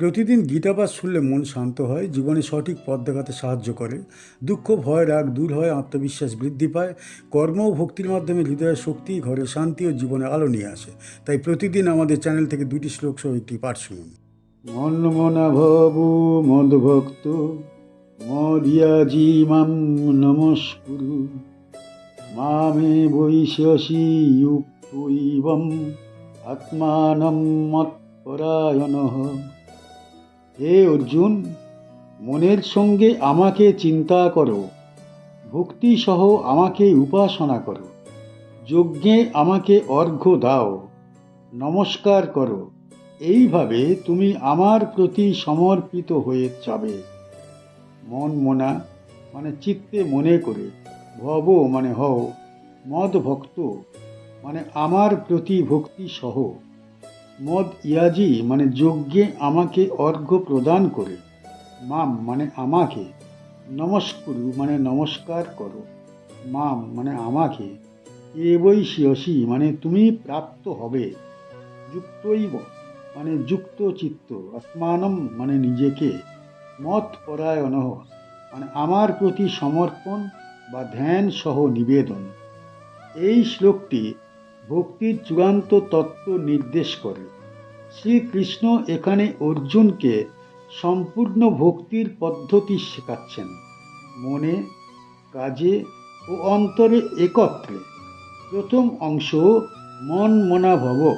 প্রতিদিন গীতাপাঠ শুনলে মন শান্ত হয়, জীবনে সঠিক পথ দেখাতে সাহায্য করে। দুঃখ, ভয়, রাগ দূর হয়, আত্মবিশ্বাস বৃদ্ধি পায়। কর্ম ও ভক্তির মাধ্যমে হৃদয়ের শক্তি, ঘরে শান্তি ও জীবনে আলো নিয়ে আসে। তাই প্রতিদিন আমাদের চ্যানেল থেকে দুটি শ্লোক সহ একটি পাঠ শুনুন। মন মনা ভবু মদভক্ত মদিয়াজি মাম নমস্কুরু। মামে ইউক্তৈবম আত্মানম মৎপরায়ণঃ। হে অর্জুন, মনের সঙ্গে আমাকে চিন্তা করো ভক্তি সহ আমাকে উপাসনা করো, যজ্ঞে আমাকে অর্ঘ্য দাও, নমস্কার করো। এইভাবে তুমি আমার প্রতি সমর্পিত হয়ে যাবে। মন মনা মানে চিত্তে মনে করে, ভব মানে হও, মদ ভক্ত মানে আমার প্রতি ভক্তি সহ। মদ ইয়াজি মানে যজ্ঞে আমাকে অর্ঘ্য প্রদান করে। মাম মানে আমাকে। নমস্কুরু মানে নমস্কার করো। মাম মানে আমাকে। এবই শিয়সি মানে তুমি প্রাপ্ত হবে। যুক্তইব মানে যুক্ত চিত্ত আত্মানম মানে নিজেকে। মত পরায়ণ মানে আমার প্রতি সমর্পণ বা ধ্যান সহ নিবেদন। এই শ্লোকটি ভক্তির চূড়ান্ত তত্ত্ব নির্দেশ করে। শ্রীকৃষ্ণ এখানে অর্জুনকে সম্পূর্ণ ভক্তির পদ্ধতি শেখাচ্ছেন। মনে, কাজে ও অন্তরে একত্রে। প্রথম অংশ, মন মনা ভব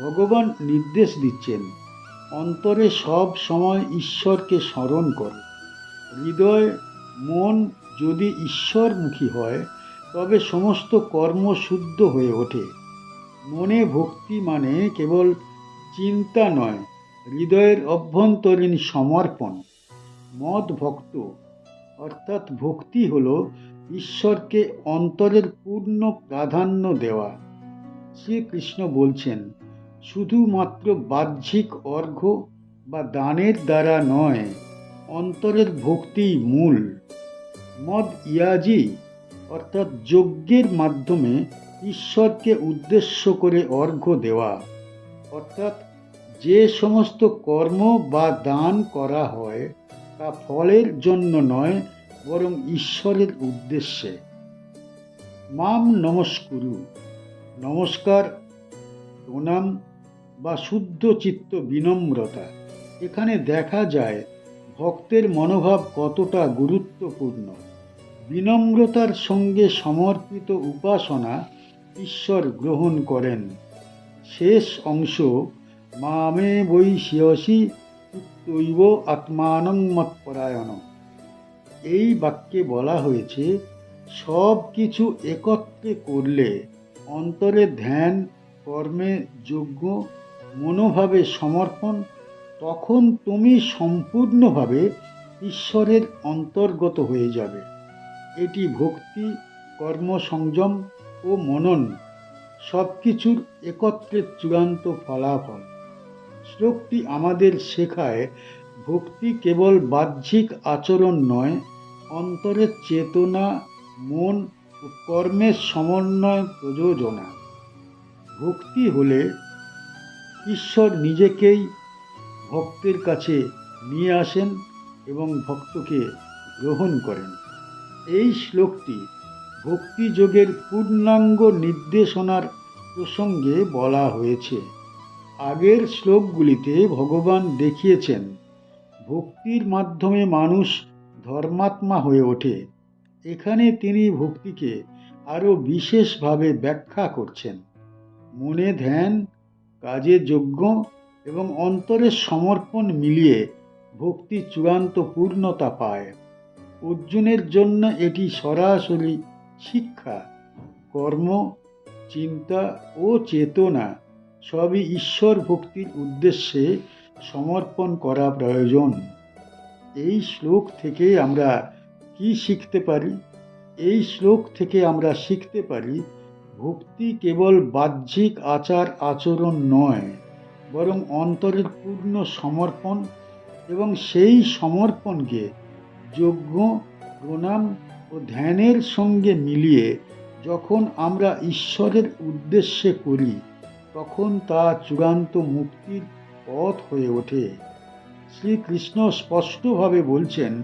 ভগবান নির্দেশ দিচ্ছেন, অন্তরে সব সময় ঈশ্বরকে স্মরণ করো। হৃদয়, মন যদি ঈশ্বরমুখী হয় তবে সমস্ত কর্ম শুদ্ধ হয়ে ওঠে। মনে ভক্তি মানে কেবল চিন্তা নয়, হৃদয়ের অভ্যন্তরীণ সমর্পণ। মদ ভক্ত, অর্থাৎ ভক্তি হল ঈশ্বরকে অন্তরের পূর্ণ প্রাধান্য দেওয়া। শ্রীকৃষ্ণ বলছেন, শুধুমাত্র বাহ্যিক অর্ঘ্য বা দানের দ্বারা নয়, অন্তরের ভক্তি মূল। মদ ইয়াজি অর্থাৎ যজ্ঞের মাধ্যমে ঈশ্বরকে উদ্দেশ্য করে অর্ঘ্য দেওয়া। অর্থাৎ যে সমস্ত কর্ম বা দান করা হয়, তা ফলের জন্য নয়, বরং ঈশ্বরের উদ্দেশ্যে। মাম নমস্কুরু। নমস্কার, প্রণাম বা শুদ্ধ চিত্ত বিনম্রতা। এখানে দেখা যায়, ভক্তের মনোভাব কতটা গুরুত্বপূর্ণ। বিনম্রতার সঙ্গে সমর্পিত উপাসনা ঈশ্বর গ্রহণ করেন। শেষ অংশ, মামে বৈ শিয়সি তৈব আত্মানং মৎপরায়ণ। এই বাক্যে বলা হয়েছে, সব কিছু একত্রে করলে অন্তরে ধ্যান, কর্মে যোগ্য মনোভাবে সমর্পণ, তখন তুমি সম্পূর্ণভাবে ঈশ্বরের অন্তর্গত হয়ে যাবে। এটি ভক্তি, কর্মসংযম ও মনন সব কিছুর একত্রের চূড়ান্ত ফলাফল। শ্লোকটি আমাদের শেখায়, ভক্তি কেবল বাহ্যিক আচরণ নয়, অন্তরের চেতনা, মন ও কর্মের সমন্বয় প্রযোজনা। ভক্তি হলে ঈশ্বর নিজেকেই ভক্তের কাছে নিয়ে আসেন এবং ভক্তকে গ্রহণ করেন। এই শ্লোকটি ভক্তিযোগের পূর্ণাঙ্গ নির্দেশনার প্রসঙ্গে বলা হয়েছে। আগের শ্লোকগুলিতে ভগবান দেখিয়েছেন, ভক্তির মাধ্যমে মানুষ ধর্মাত্মা হয়ে ওঠে। এখানে তিনি ভক্তিকে আরও বিশেষভাবে ব্যাখ্যা করছেন। মনে ধ্যান, কাজে যোগ্য এবং অন্তরের সমর্পণ মিলিয়ে ভক্তি চূড়ান্ত পূর্ণতা পায়। অর্জুনের জন্য এটি সরাসরি শিক্ষা, কর্ম, চিন্তা ও চেতনা সবই ঈশ্বর ভক্তির উদ্দেশ্যে সমর্পণ করা প্রয়োজন। এই শ্লোক থেকে আমরা কি শিখতে পারি? এই শ্লোক থেকে আমরা শিখতে পারি, ভক্তি কেবল বাহ্যিক আচার আচরণ নয়, বরং অন্তরের পূর্ণ সমর্পণ এবং সেই সমর্পণকে যজ্ঞ, প্রণাম ও ধ্যানের সঙ্গে মিলিয়ে যখন আমরা ঈশ্বরের উদ্দেশ্যে করি, তখন তা চূড়ান্ত মুক্তির পথ হয়ে ওঠে। শ্রীকৃষ্ণ স্পষ্টভাবে বলছেন,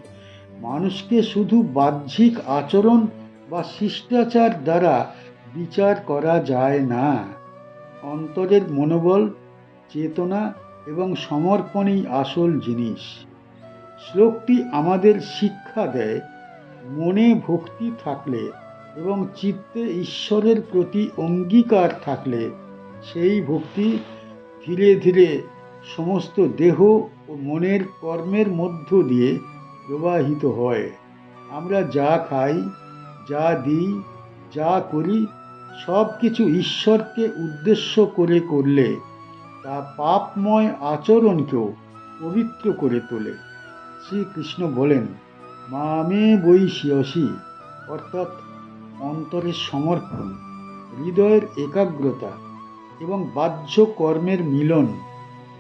মানুষকে শুধু বাহ্যিক আচরণ বা শিষ্টাচার দ্বারা বিচার করা যায় না। অন্তরের মনোবল, চেতনা এবং সমর্পণই আসল জিনিস। শ্লোকটি আমাদের শিক্ষা দেয়, মনে ভক্তি থাকলে এবং চিত্তে ঈশ্বরের প্রতি অঙ্গীকার থাকলে সেই ভক্তি ধীরে ধীরে সমস্ত দেহ ও মনের কর্মের মধ্য দিয়ে প্রবাহিত হয়। আমরা যা খাই, যা দিই, যা করি, সব কিছু ঈশ্বরকে উদ্দেশ্য করে করলে তা পাপময় আচরণকেও পবিত্র করে তোলে। শ্রীকৃষ্ণ বলেন, মামে বৈশিয়সী অর্থাৎ অন্তরের সমর্পণ, হৃদয়ের একাগ্রতা এবং বাহ্য কর্মের মিলন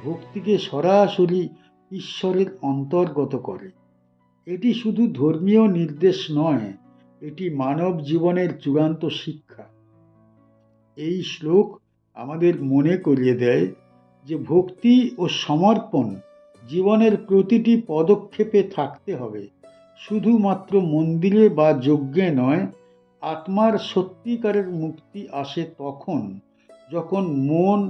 ভক্তিকে সরাসরি ঈশ্বরের অন্তর্গত করে। এটি শুধু ধর্মীয় নির্দেশ নয়, এটি মানব জীবনের চূড়ান্ত শিক্ষা। এই শ্লোক আমাদের মনে করিয়ে দেয় যে ভক্তি ও সমর্পণ জীবনের প্রতিটি পদক্ষেপে থাকতে হবে। শুধুমাত্র মন্দিরে বা যজ্ঞে নয়, আত্মার সত্যিকারের মুক্তি আসে তখন, যখন মন,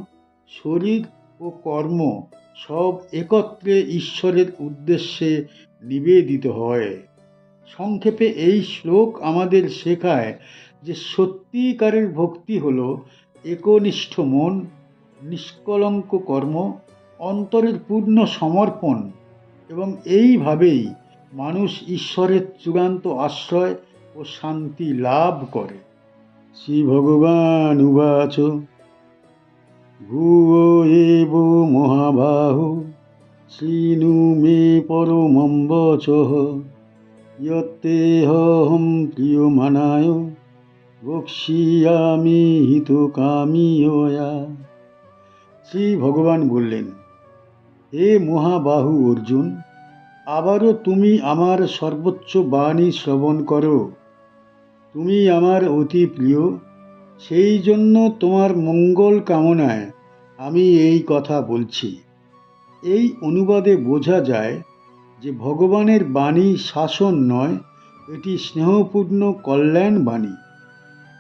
শরীর ও কর্ম সব একত্রে ঈশ্বরের উদ্দেশ্যে নিবেদিত হয়। সংক্ষেপে এই শ্লোক আমাদের শেখায় যে সত্যিকারের ভক্তি হল একনিষ্ঠ মন, নিষ্কলঙ্ক কর্ম অন্তরের পূর্ণ সমর্পণ এবং এইভাবেই মানুষ ঈশ্বরের চূড়ান্ত আশ্রয় ও শান্তি লাভ করে। শ্রী ভগবান উবাচ ভুয়ো এব মহাবাহু, শ্রীনু মে পরমম বচঃ ইয়ত্তেহম প্রিয়মানায় বক্সিয়ামি হিতকামিয়া শ্রী ভগবান বললেন হে মহাবাহু অর্জুন, আবারও তুমি আমার সর্বোচ্চ বাণী শ্রবণ করো। তুমি আমার অতি প্রিয়, সেই জন্য তোমার মঙ্গল কামনায় আমি এই কথা বলছি। এই অনুবাদে বোঝা যায় যে ভগবানের বাণী শাসন নয়, এটি স্নেহপূর্ণ কল্যাণ বাণী।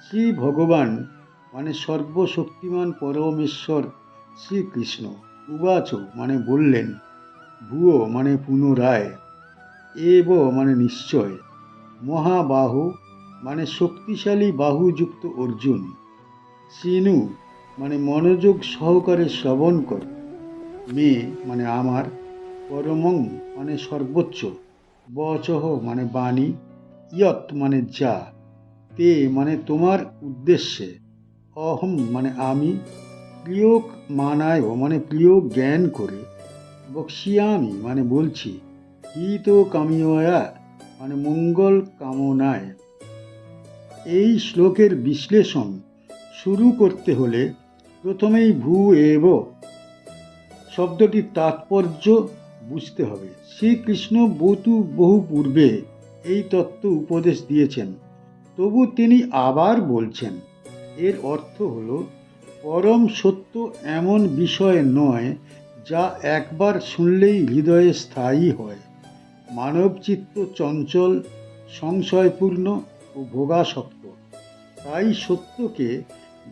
শ্রী ভগবান মানে সর্বশক্তিমান পরমেশ্বর শ্রীকৃষ্ণ। উবাচ মানে বললেন, ভুয়ো মানে পুনরায়, এব মানে নিশ্চয়, মহাবাহু মানে শক্তিশালী বাহুযুক্ত অর্জুন, সিনু মানে মনোযোগ সহকারে শ্রবণ কর, মে মানে আমার, পরমং মানে সর্বোচ্চ, বচহ মানে বাণী ইয়ত মানে যা, তে মানে তোমার উদ্দেশ্যে অহম মানে আমি প্রিয় মানায় মানে প্রিয় জ্ঞান করে বক্সিয়ামি মানে বলছি, হিত কামিয়া মানে মঙ্গল কামনায়। এই শ্লোকের বিশ্লেষণ শুরু করতে হলে প্রথমেই ভূ এব শব্দটির তাৎপর্য বুঝতে হবে। শ্রীকৃষ্ণ বহু বহু পূর্বে এই তত্ত্ব উপদেশ দিয়েছেন, তবু তিনি আবার বলছেন, এর অর্থ হল পরম সত্য এমন বিষয় নয় যা একবার শুনলেই হৃদয়ে স্থায়ী হয়। মানবচিত্ত চঞ্চল, সংশয়পূর্ণ ও ভোগাসক্ত। তাই সত্যকে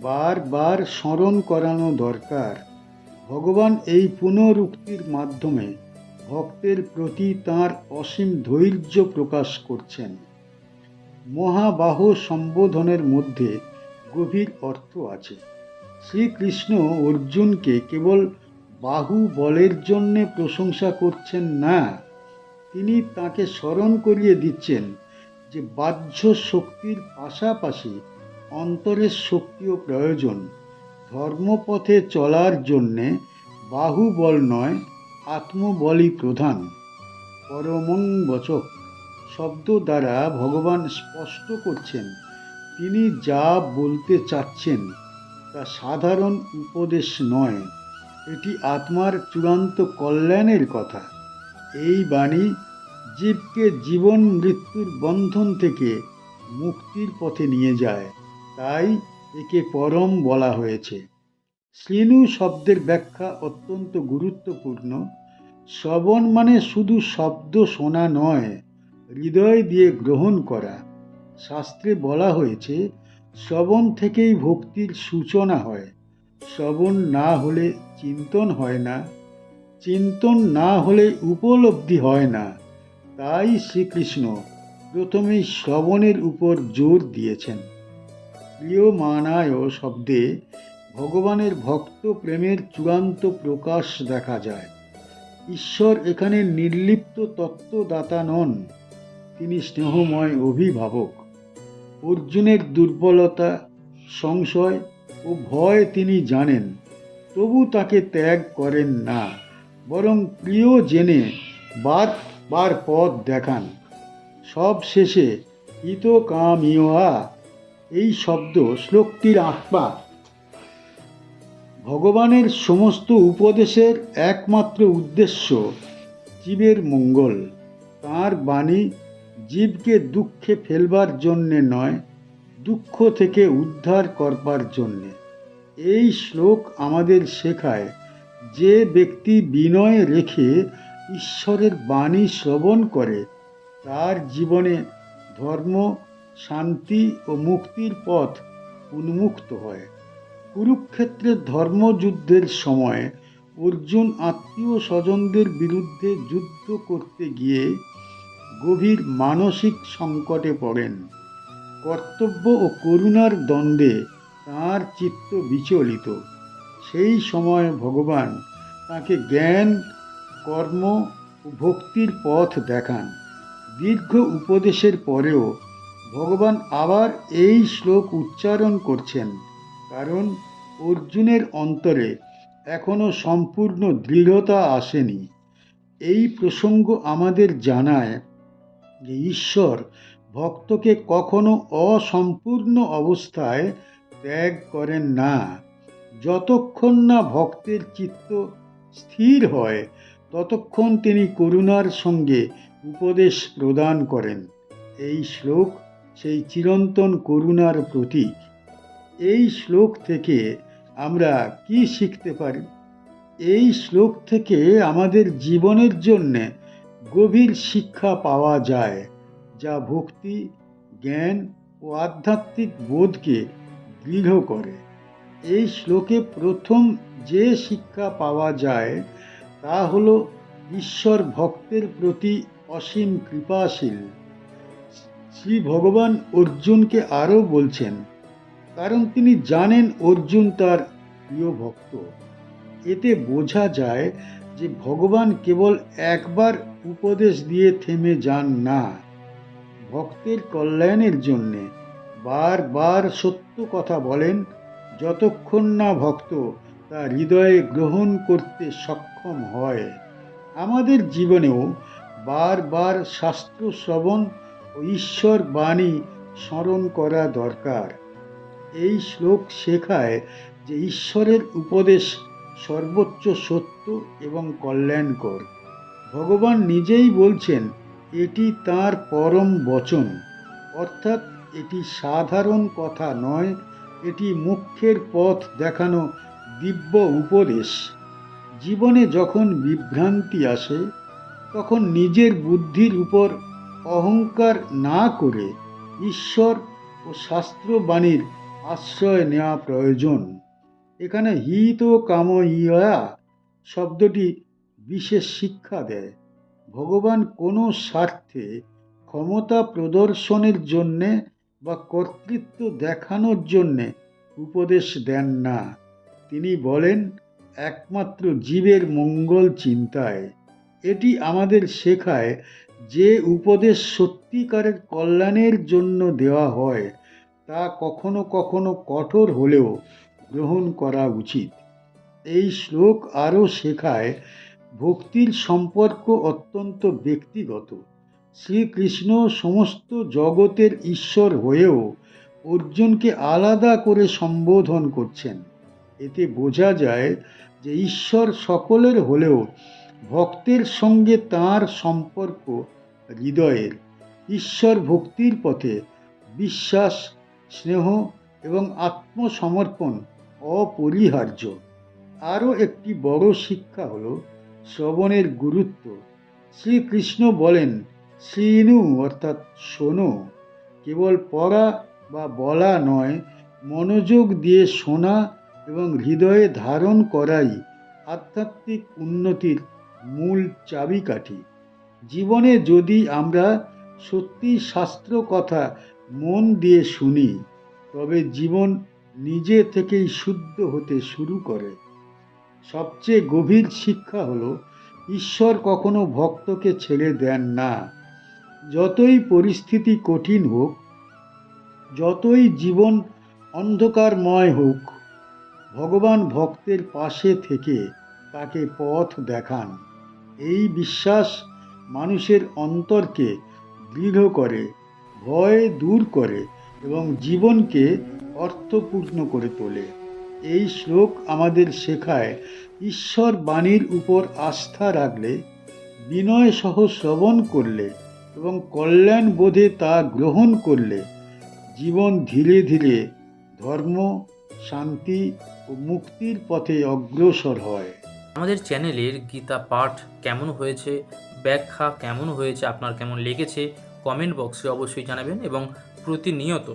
বারবার স্মরণ করানো দরকার। ভগবান এই পুনরুক্তির মাধ্যমে ভক্তের প্রতি তাঁর অসীম ধৈর্য প্রকাশ করছেন। মহাবাহ সম্বোধনের মধ্যে গভীর অর্থ আছে। শ্রীকৃষ্ণ অর্জুনকে কেবল বাহু বলের জন্যে প্রশংসা করছেন না, তিনি তাকে স্মরণ করিয়ে দিচ্ছেন যে বাহ্য শক্তির পাশাপাশি অন্তরের শক্তিও প্রয়োজন। ধর্মপথে চলার জন্যে বাহুবল নয়, আত্মবলই প্রধান। পরমং বচক শব্দ দ্বারা ভগবান স্পষ্ট করছেন, তিনি যা বলতে চাচ্ছেন তা সাধারণ উপদেশ নয়। এটি আত্মার চূড়ান্ত কল্যাণের কথা। এই বাণী জীবকে জীবন মৃত্যুর বন্ধন থেকে মুক্তির পথে নিয়ে যায়। তাই একে পরম বলা হয়েছে। শ্রীনু শব্দের ব্যাখ্যা অত্যন্ত গুরুত্বপূর্ণ। শ্রবণ মানে শুধু শব্দ শোনা নয়, হৃদয় দিয়ে গ্রহণ করা। শাস্ত্রে বলা হয়েছে শ্রবণ থেকেই ভক্তির সূচনা হয়। শ্রবণ না হলে চিন্তন হয় না। চিন্তন না হলে উপলব্ধি হয় না। তাই শ্রীকৃষ্ণ প্রথমেই শ্রবণের উপর জোর দিয়েছেন। প্রিয় মানায় শব্দে ভগবানের ভক্ত প্রেমের চূড়ান্ত প্রকাশ দেখা যায়। ঈশ্বর এখানে নির্লিপ্ত তত্ত্বদাতা নন। তিনি স্নেহময় অভিভাবক। অর্জুনের দুর্বলতা, সংশয় ও ভয় তিনি জানেন। তবু তাকে ত্যাগ করেন না, বরং প্রিয় জেনে বার বার পথ দেখান। সব শেষে হিত কামিয়া এই শব্দ শ্লোকটির আত্মা। ভগবানের সমস্ত উপদেশের একমাত্র উদ্দেশ্য, জীবের মঙ্গল তার বাণী জীবকে দুঃখে ফেলবার জন্যে নয়, দুঃখ থেকে উদ্ধার করবার জন্যে। এই শ্লোক আমাদের শেখায়, যে ব্যক্তি বিনয় রেখে ঈশ্বরের বাণী শ্রবণ করে, তার জীবনে ধর্ম, শান্তি ও মুক্তির পথ উন্মুক্ত হয়। কুরুক্ষেত্রের ধর্মযুদ্ধের সময় অর্জুন আত্মীয় স্বজনদের বিরুদ্ধে যুদ্ধ করতে গিয়ে গভীর মানসিক সংকটে পড়েন। কর্তব্য ও করুণার দ্বন্দ্বে তাঁর চিত্ত বিচলিত। সেই সময় ভগবান তাকে জ্ঞান, কর্ম ও ভক্তির পথ দেখান। দীর্ঘ উপদেশের পরেও ভগবান আবার এই শ্লোক উচ্চারণ করছেন, কারণ অর্জুনের অন্তরে এখনও সম্পূর্ণ দৃঢ়তা আসেনি। এই প্রসঙ্গ আমাদের জানায় যে ঈশ্বর ভক্তকে কখনো অসম্পূর্ণ অবস্থায় ত্যাগ করেন না। যতক্ষণ না ভক্তের চিত্ত স্থির হয়, ততক্ষণ তিনি করুণার সঙ্গে উপদেশ প্রদান করেন। এই শ্লোক সেই চিরন্তন করুণার প্রতীক। এই শ্লোক থেকে আমরা কি শিখতে পারি? এই শ্লোক থেকে আমাদের জীবনের জন্যে গভীর শিক্ষা পাওয়া যায়, যা ভক্তি, জ্ঞান ও আধ্যাত্মিক বোধকে দৃঢ় করে। এই শ্লোকে প্রথম যে শিক্ষা পাওয়া যায়, তা হল ঈশ্বর ভক্তের প্রতি অসীম কৃপাশীল। শ্রী ভগবান অর্জুনকে আরও বলছেন, কারণ তিনি জানেন অর্জুন তার প্রিয় ভক্ত। এতে বোঝা যায় যে ভগবান কেবল একবার উপদেশ দিয়ে থেমে যান না। ভক্তের কল্যাণের জন্যে বারবার সত্য কথা বলেন, যতক্ষণ না ভক্ত তা হৃদয়ে গ্রহণ করতে সক্ষম হয়। আমাদের জীবনেও বারবার শাস্ত্র শ্রবণ ও ঈশ্বর বাণী স্মরণ করা দরকার। এই শ্লোক শেখায় যে ঈশ্বরের উপদেশ সর্বোচ্চ সত্য এবং কল্যাণকর। ভগবান নিজেই বলছেন, এটি তার পরম বচন। অর্থাৎ এটি সাধারণ কথা নয়, এটি মুখ্যের পথ দেখানো দিব্য উপদেশ। জীবনে যখন বিভ্রান্তি আসে, তখন নিজের বুদ্ধির উপর অহংকার না করে ঈশ্বর ও শাস্ত্রবাণীর আশ্রয় নেওয়া প্রয়োজন। এখানে হিত কাম ইয়া শব্দটি বিশেষ শিক্ষা দেয়। ভগবান কোনো স্বার্থে ক্ষমতা প্রদর্শনের জন্যে বা কর্তৃত্ব দেখানোর জন্যে উপদেশ দেন না। তিনি বলেন, একমাত্র জীবের মঙ্গল চিন্তায়। এটি আমাদের শেখায় যে উপদেশ সত্যিকারের কল্যাণের জন্য দেওয়া হয়, তা কখনো কখনো কঠোর হলেও গ্রহণ করা উচিত। এই শ্লোক আরও শেখায় ভক্তির সম্পর্ক অত্যন্ত ব্যক্তিগত। শ্রীকৃষ্ণ সমস্ত জগতের ঈশ্বর হয়েও অর্জুনকে আলাদা করে সম্বোধন করছেন। এতে বোঝা যায় যে ঈশ্বর সকলের হলেও ভক্তের সঙ্গে তার সম্পর্ক হৃদয়ের। ঈশ্বর ভক্তির পথে বিশ্বাস, স্নেহ এবং আত্মসমর্পণ অপরিহার্য। আরও একটি বড় শিক্ষা হল শ্রবণের গুরুত্ব। শ্রীকৃষ্ণ বলেন শ্রীনু অর্থাৎ শোনো। কেবল পড়া বা বলা নয়, মনোযোগ দিয়ে শোনা এবং হৃদয়ে ধারণ করাই আধ্যাত্মিক উন্নতির মূল চাবিকাঠি। জীবনে যদি আমরা সত্যি শাস্ত্র কথা মন দিয়ে শুনি, তবে জীবন নিজে থেকেই শুদ্ধ হতে শুরু করে। সবচেয়ে গভীর শিক্ষা হলো, ঈশ্বর কখনো ভক্তকে ছেড়ে দেন না। যতই পরিস্থিতি কঠিন হোক, যতই জীবন অন্ধকারময় হোক, ভগবান ভক্তের পাশে থেকে তাকে পথ দেখান। এই বিশ্বাস মানুষের অন্তরকে দৃঢ় করে, ভয় দূর করে এবং জীবনকে অর্থপূর্ণ করে তোলে। এই শ্লোক আমাদের শেখায়, ঈশ্বর বাণীর উপর আস্থা রাখলে, বিনয় সহ শ্রবণ করলে এবং কল্যাণ বোধে তা গ্রহণ করলে, জীবন ধীরে ধীরে ধর্ম, শান্তি ও মুক্তির পথে অগ্রসর হয়। আমাদের চ্যানেলের গীতা পাঠ কেমন হয়েছে, ব্যাখ্যা কেমন হয়েছে, আপনার কেমন লেগেছে, কমেন্ট বক্সে অবশ্যই জানাবেন এবং প্রতিনিয়ত